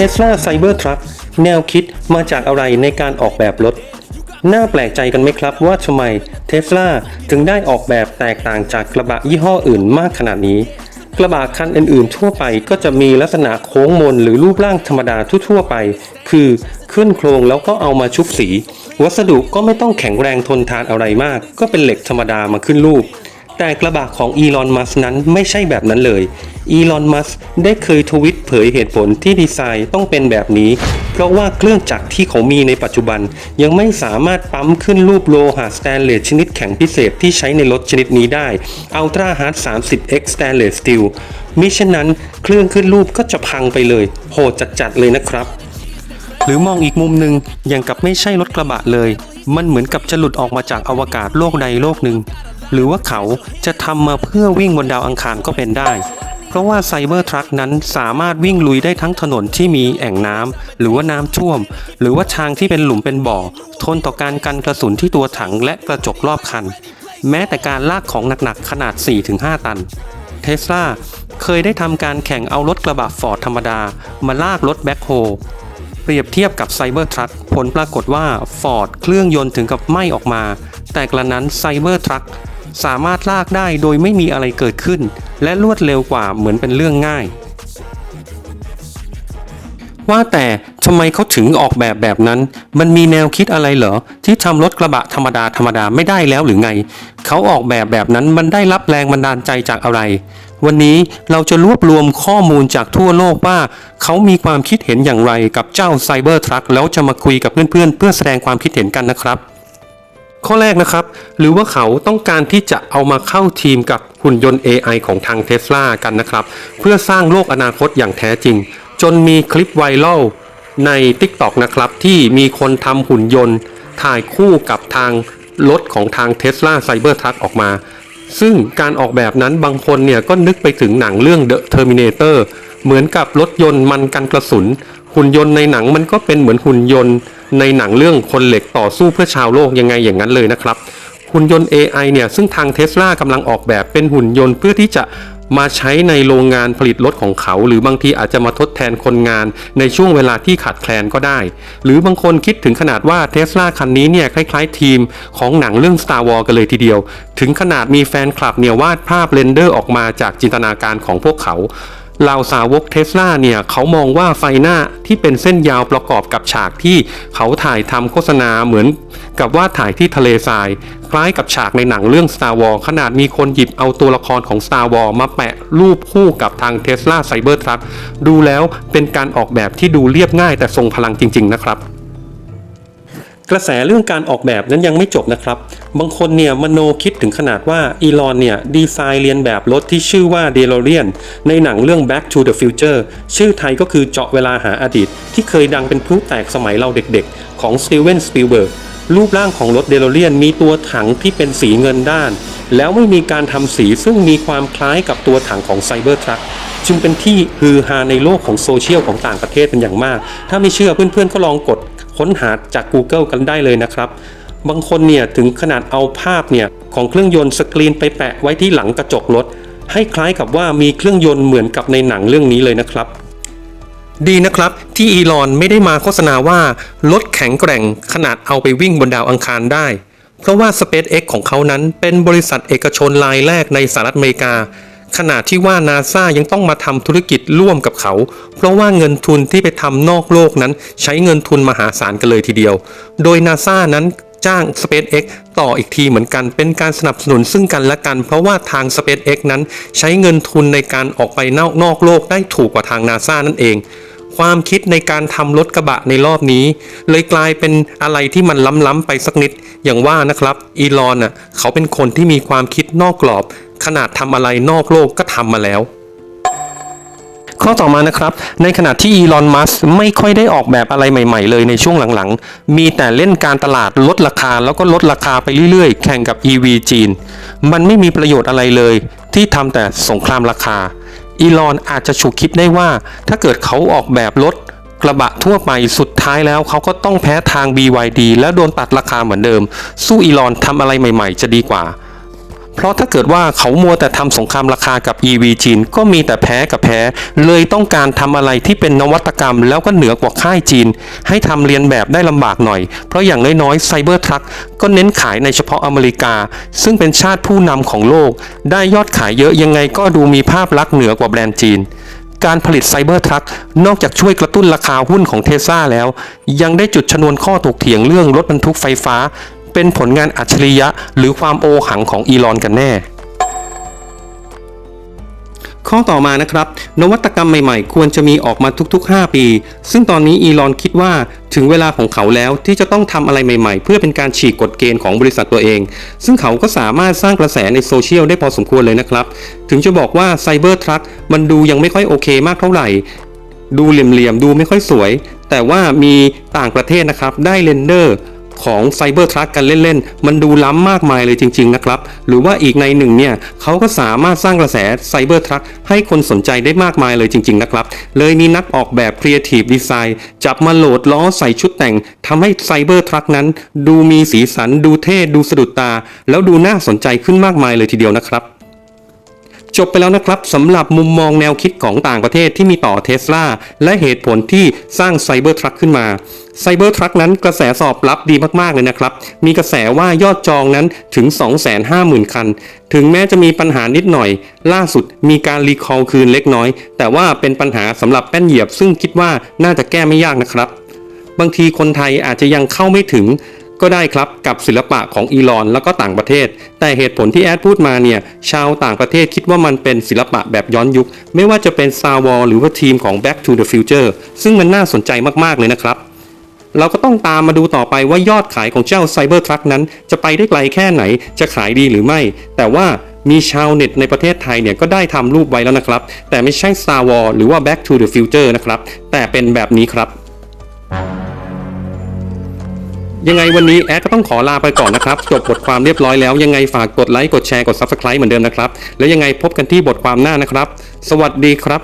Tesla Cybertruck แนวคิดมาจากอะไรในการออกแบบรถ น่าแปลกใจกันไหมครับว่าทำไม Tesla ถึงได้ออกแบบแตกต่างจากกระบะยี่ห้ออื่นมากขนาดนี้ กระบะคันอื่นๆ ทั่วไปก็จะมีลักษณะโค้งมนหรือรูปร่างธรรมดาทั่วๆไป คือขึ้นโครงแล้วก็เอามาชุบสี วัสดุก็ไม่ต้องแข็งแรงทนทานอะไรมาก ก็เป็นเหล็กธรรมดามาขึ้นรูป แต่กระบะของอีลอนมัสนั้นไม่ใช่แบบนั้นเลย อีลอน มัสได้เคยทวิตเผยเหตุผลที่ดีไซน์ต้องเป็นแบบนี้ เพราะว่าเครื่องจักรที่เขามีในปัจจุบัน ยังไม่สามารถปั๊มขึ้นรูปโลหะสแตนเลสชนิดแข็งพิเศษที่ใช้ในรถชนิดนี้ได้ Ultra Hard 30X Stainless Steel มิฉะนั้นเครื่องขึ้นรูปก็จะพังไปเลย โหดจัดๆเลยนะครับ หรือมองอีกมุมหนึ่งอย่างกับไม่ใช่รถกระบะเลย มันเหมือนกับจะหลุดออกมาจากอวกาศโลกใดโลกหนึ่งหรือว่าเขาจะทำมาเพื่อวิ่งบนดาวอังคารก็เป็นได้ เพราะว่าไซเบอร์ทรัคนั้นสามารถวิ่งลุยได้ทั้งถนนที่มีแอ่งน้ำหรือว่าน้ำท่วม หรือว่าทางที่เป็นหลุมเป็นบ่อ ทนต่อการกันกระสุนที่ตัวถังและกระจกรอบคัน แม้แต่การลากของหนักๆขนาด 4-5 ตันเทสลาเคยได้ทำการแข่งเอารถกระบะฟอร์ดธรรมดา มาลากรถแบ็คโฮเปรียบเทียบกับไซเบอร์ทรัคผลปรากฏว่า Ford เครื่องยนต์ถึงกับไหม้ออกมา แต่กระนั้นไซเบอร์ทรัค สามารถลากได้โดยไม่มีอะไรเกิดขึ้น และรวดเร็วกว่าเหมือนเป็นเรื่องง่าย ว่าแต่ทำไมเขาถึงออกแบบแบบนั้น มันมีแนวคิดอะไรเหรอ ที่ทำรถกระบะธรรมดาธรรมดาไม่ได้แล้วหรือไง เขาออกแบบแบบนั้นมันได้รับแรงบันดาลใจจากอะไร วันนี้เราจะรวบรวมข้อมูลจากทั่วโลกว่า เขามีความคิดเห็นอย่างไรกับเจ้าไซเบอร์ทรัคแล้วจะมาคุยกับเพื่อนๆเพื่อแสดงความคิดเห็นกันนะครับ ข้อแรกนะครับ หรือว่าเขาต้องการที่จะเอามาเข้าทีมกับหุ่นยนต์ AI ของทางเท s l a กันนะครับ เพื่อสร้างโลกอนาคตอย่างแท้จริง จนมีคลิปไวรัลใน TikTok นะครับที่มีคนทำหุ่นยนต์ ถ่ายคู่กับทางรถของทาง Tesla Cybertruck ออกมา ซึ่งการออกแบบนั้นบางคนเนี่ยก็นึกไปถึงหนังเรื่อง The Terminator เหมือนกับรถยนต์มันกันกระสุน หุ่นยนต์ในหนังมันก็เป็นเหมือนหุ่นยนต์ในหนังเรื่องคนเหล็กต่อสู้เพื่อชาวโลกยังไงอย่างนั้นเลยนะครับ หุ่นยนต์ AI เนี่ย ซึ่งทางเท s l a กำลังออกแบบเป็นหุ่นยนต์เพื่อที่จะมาใช้ในโรงงานผลิตรถของเขา หรือบางทีอาจจะมาทดแทนคนงานในช่วงเวลาที่ขาดแคลนก็ได้ หรือบางคนคิดถึงขนาดว่าเท s l a คันนี้เนี่ย คล้ายๆ ทีมของหนังเรื่อง Star Wars กันเลยทีเดียว ถึงขนาดมีแฟนคลับเนี่ยวาดภาพเรนเดอร์ออกมาจากจินตนาการของพวกเขา เหล่าสาวกเทสลาเนี่ยเขามองว่าไฟหน้าที่เป็นเส้นยาวประกอบกับฉากที่เขาถ่ายทำโฆษณาเหมือนกับว่าถ่ายที่ทะเลทราย คล้ายกับฉากในหนังเรื่อง Star Wars ขนาดมีคนหยิบเอาตัวละครของ Star Wars มาแปะรูปคู่กับทาง Tesla Cybertruck ดูแล้วเป็นการออกแบบที่ดูเรียบง่ายแต่ทรงพลังจริง ๆ นะครับ กระแสเรื่องการออกแบบนั้นยังไม่จบนะครับ บางคนเนี่ยมโนคิดถึงขนาดว่าอีลอนเนี่ยดีไซน์เรียนแบบรถที่ชื่อว่า DeLorean ในหนังเรื่อง Back to the Future ชื่อไทยก็คือเจาะเวลาหาอดีต ที่เคยดังเป็นพลุแตกสมัยเราเด็กๆ ของ Steven Spielberg รูปร่างของรถ DeLorean มีตัวถังที่เป็นสีเงินด้าน แล้วไม่มีการทำสีซึ่งมีความคล้ายกับตัวถังของ Cybertruck จึงเป็นที่ฮือฮาในโลกของโซเชียลของต่างประเทศเป็นอย่างมาก ถ้าไม่เชื่อเพื่อนๆก็ลองกด ค้นหาจาก Google กันได้เลยนะครับบางคนเนี่ยถึงขนาดเอาภาพเนี่ยของเครื่องยนต์สกรีนไปแปะไว้ที่หลังกระจกรถ ให้คล้ายกับว่ามีเครื่องยนต์เหมือนกับในหนังเรื่องนี้เลยนะครับ ดีนะครับที่อีลอนไม่ได้มาโฆษณาว่ารถแข็งแกร่งขนาดเอาไปวิ่งบนดาวอังคารได้ เพราะว่า SpaceX ของเขานั้นเป็นบริษัทเอกชนรายแรกในสหรัฐอเมริกา ขนาดที่ว่านาซายังต้องมาทำธุรกิจร่วมกับเขา เพราะว่าเงินทุนที่ไปทำนอกโลกนั้น ใช้เงินทุนมหาศาลกันเลยทีเดียว โดยนาซานั้นจ้าง SpaceX ต่ออีกทีเหมือนกัน เป็นการสนับสนุนซึ่งกันและกัน เพราะว่าทาง SpaceX นั้นใช้เงินทุนในการออกไปนอกนอกโลกได้ถูกกว่าทางนาซานั่นเอง ความคิดในการทำรถกระบะในรอบนี้ เลยกลายเป็นอะไรที่มันล้ำๆไปสักนิด อย่างว่านะครับ อีลอนอะเขาเป็นคนที่มีความคิดนอกกรอบ ขนาดทำอะไรนอกโลกก็ทำมาแล้ว ข้อต่อมานะครับ ในขณะที่อีลอน มัสไม่ค่อยได้ออกแบบอะไรใหม่ ๆ เลยในช่วงหลังๆ มีแต่เล่นการตลาดลดราคาแล้วก็ลดราคาไปเรื่อยๆ แข่งกับ EV จีน มันไม่มีประโยชน์อะไรเลย ที่ทำแต่สงครามราคา อีลอนอาจจะฉุกคิดได้ว่าถ้าเกิดเขาออกแบบรถกระบะทั่วไปสุดท้ายแล้วเขาก็ต้องแพ้ทาง BYD แล้วโดนตัดราคาเหมือนเดิม สู้อีลอนทำอะไรใหม่ ๆ จะดีกว่า เพราะถ้าเกิดว่าเขามัวแต่ทำสงครามราคากับ EV จีนก็มีแต่แพ้กับแพ้ เลยต้องการทำอะไรที่เป็นนวัตกรรม แล้วก็เหนือกว่าค่ายจีน ให้ทำเรียนแบบได้ลำบากหน่อย เพราะอย่างน้อยๆไซเบอร์ทรัคก็เน้นขายในเฉพาะอเมริกา ซึ่งเป็นชาติผู้นำของโลก ได้ยอดขายเยอะยังไงก็ดูมีภาพลักษณ์เหนือกว่าแบรนด์จีนการผลิตไซเบอร์ทรัค นอกจากช่วยกระตุ้นราคาหุ้นของเทสลาแล้ว ยังได้จุดชนวนข้อถกเถียงเรื่องรถบรรทุกไฟฟ้า เป็นผลงานอัจฉริยะหรือความโอหังของอีลอนกันแน่ ข้อต่อมานะครับ นวัตกรรมใหม่ๆ ควรจะมีออกมาทุกๆ 5 ปี ซึ่งตอนนี้อีลอนคิดว่าถึงเวลาของเขาแล้วที่จะต้องทำอะไรใหม่ๆ เพื่อเป็นการฉีกกฎเกณฑ์ของบริษัทตัวเอง ซึ่งเขาก็สามารถสร้างกระแสในโซเชียลได้พอสมควรเลยนะครับ ถึงจะบอกว่าไซเบอร์ทรัคมันดูยังไม่ค่อยโอเคมากเท่าไหร่ ดูเหลี่ยมๆดูไม่ค่อยสวย แต่ว่ามีต่างประเทศนะครับได้เรนเดอร์ ของไซเบอร์ทรัคกันเล่นๆ มันดูล้ำมากมายเลยจริง ๆ นะครับ หรือว่าอีกในหนึ่งเนี่ยเขาก็สามารถสร้างกระแสไซเบอร์ทรัคให้คนสนใจได้มากมายเลยจริง ๆ นะครับ เลยมีนักออกแบบ Creative Design จับมาโหลดล้อใส่ชุดแต่งทำให้ไซเบอร์ทรัคนั้น ดูมีสีสันดูเท่ดูสะดุดตา แล้วดูน่าสนใจขึ้นมากมายเลยทีเดียวนะครับ จบไปแล้วนะครับสำหรับมุมมองแนวคิดของต่างประเทศที่มีต่อเทสลาและเหตุผลที่สร้างไซเบอร์ทรัคขึ้นมาไซเบอร์ทรัคนั้นกระแสสอบรับดีมาก ๆ เลยนะครับ มีกระแสว่ายอดจองนั้นถึง 250,000 คัน ถึงแม้จะมีปัญหานิดหน่อย ล่าสุดมีการรีคอลคืนเล็กน้อย แต่ว่าเป็นปัญหาสำหรับแป้นเหยียบ ซึ่งคิดว่าน่าจะแก้ไม่ยากนะครับ บางทีคนไทยอาจจะยังเข้าไม่ถึง ก็ได้ครับกับศิลปะของอีลอนแล้วก็ต่างประเทศ แต่เหตุผลที่แอดพูดมาเนี่ยชาวต่างประเทศคิดว่ามันเป็นศิลปะแบบย้อนยุค ไม่ว่าจะเป็น Star Wars หรือว่าทีมของ Back to the Future ซึ่งมันน่าสนใจมากๆเลยนะครับ เราก็ต้องตามมาดูต่อไปว่ายอดขายของเจ้า Cybertruck นั้น จะไปได้ไกลแค่ไหนจะขายดีหรือไม่ แต่ว่ามีชาวเน็ตในประเทศไทยเนี่ยก็ได้ทำรูปไว้แล้วนะครับ แต่ไม่ใช่ Star Wars หรือว่า Back to the Future นะครับ แต่เป็นแบบนี้ครับ ยังไงวันนี้แอดก็ต้องขอลาไปก่อนนะครับ จบบทความเรียบร้อยแล้วยังไงฝากกดไลค์กดแชร์กด Subscribe เหมือนเดิมนะครับ แล้วยังไงพบกันที่บทความหน้านะครับ สวัสดีครับ